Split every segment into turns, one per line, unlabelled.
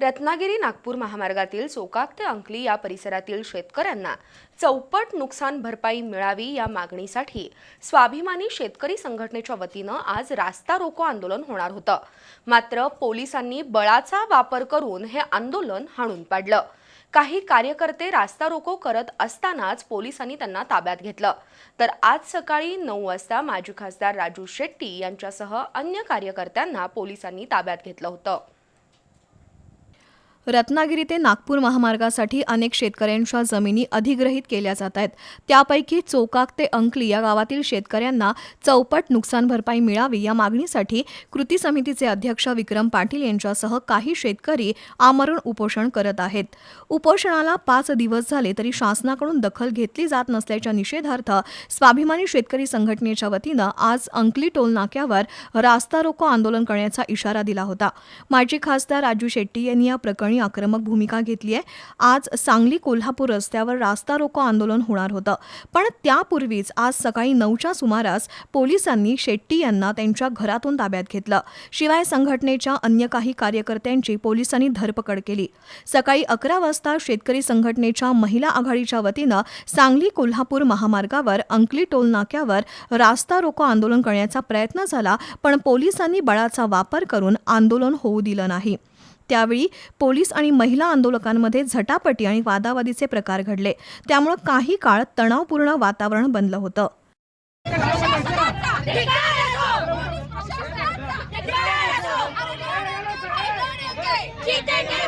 रत्नागिरी नागपूर महामार्गातील चोकाक ते अंकली या परिसरातील शेतकऱ्यांना चौपट नुकसान भरपाई मिळावी या मागणीसाठी स्वाभिमानी शेतकरी संघटनेच्या वतीनं आज रास्ता रोको आंदोलन होणार होतं. मात्र पोलिसांनी बळाचा वापर करून हे आंदोलन हाणून पाडलं. काही कार्यकर्ते रास्ता रोको करत असतानाच पोलिसांनी त्यांना ताब्यात घेतलं. तर आज सकाळी नऊ वाजता माजी खासदार राजू शेट्टी यांच्यासह अन्य कार्यकर्त्यांना पोलिसांनी ताब्यात घेतलं होतं.
रत्नागिरी ते नागपूर महामार्गासाठी अनेक शेतकऱ्यांच्या जमिनी अधिग्रहित केल्या जात आहेत. त्यापैकी चोकाक ते अंकली या गावातील शेतकऱ्यांना चौपट नुकसान भरपाई मिळावी या मागणीसाठी कृती समितीचे अध्यक्ष विक्रम पाटील यांच्यासह काही शेतकरी आमरण उपोषण करत आहेत. उपोषणाला पाच दिवस झाले तरी शासनाकडून दखल घेतली जात नसल्याच्या निषेधार्थ स्वाभिमानी शेतकरी संघटनेच्या वतीनं आज अंकली टोल नाक्यावर रास्ता रोको आंदोलन करण्याचा इशारा दिला होता. माजी खासदार राजू शेट्टी यांनी या प्रकरणी आक्रमक भूमिका घेतली आहे. आज सांगली कोल्हापूर रस्त्यावर रास्ता रोको आंदोलन होणार होतं. पण त्यापूर्वीच आज सकाळी नऊच्या सुमारास पोलिसांनी शेट्टी यांना त्यांच्या घरातून ताब्यात घेतलं. शिवाय संघटनेच्या अन्य काही कार्यकर्त्यांची पोलिसांनी धरपकड केली. सकाळी अकरा वाजता शेतकरी संघटनेच्या महिला आघाडीच्या वतीनं सांगली कोल्हापूर महामार्गावर अंकली टोल नाक्यावर रास्ता रोको आंदोलन करण्याचा प्रयत्न झाला पण पोलिसांनी बळाचा वापर करून आंदोलन होऊ दिलं नाही. त्यावेळी पोलीस आणि महिला आंदोलकांमध्ये झटापटी आणि वादावादीचे प्रकार घडले. त्यामुळे काही काळ तणावपूर्ण वातावरण बनलं होतं.
जितेंगे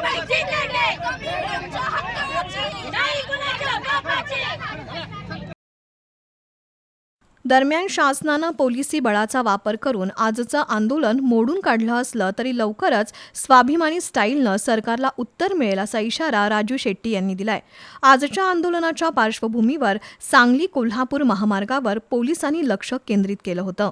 दरम्यान शासनानं पोलिसी बळाचा वापर करून आजचं आंदोलन मोडून काढलं असलं तरी लवकरच स्वाभिमानी स्टाईलनं सरकारला उत्तर मिळेल असा इशारा राजू शेट्टी यांनी दिलाय. आजच्या आंदोलनाच्या पार्श्वभूमीवर सांगली कोल्हापूर महामार्गावर पोलिसांनी लक्ष केंद्रित केलं होतं.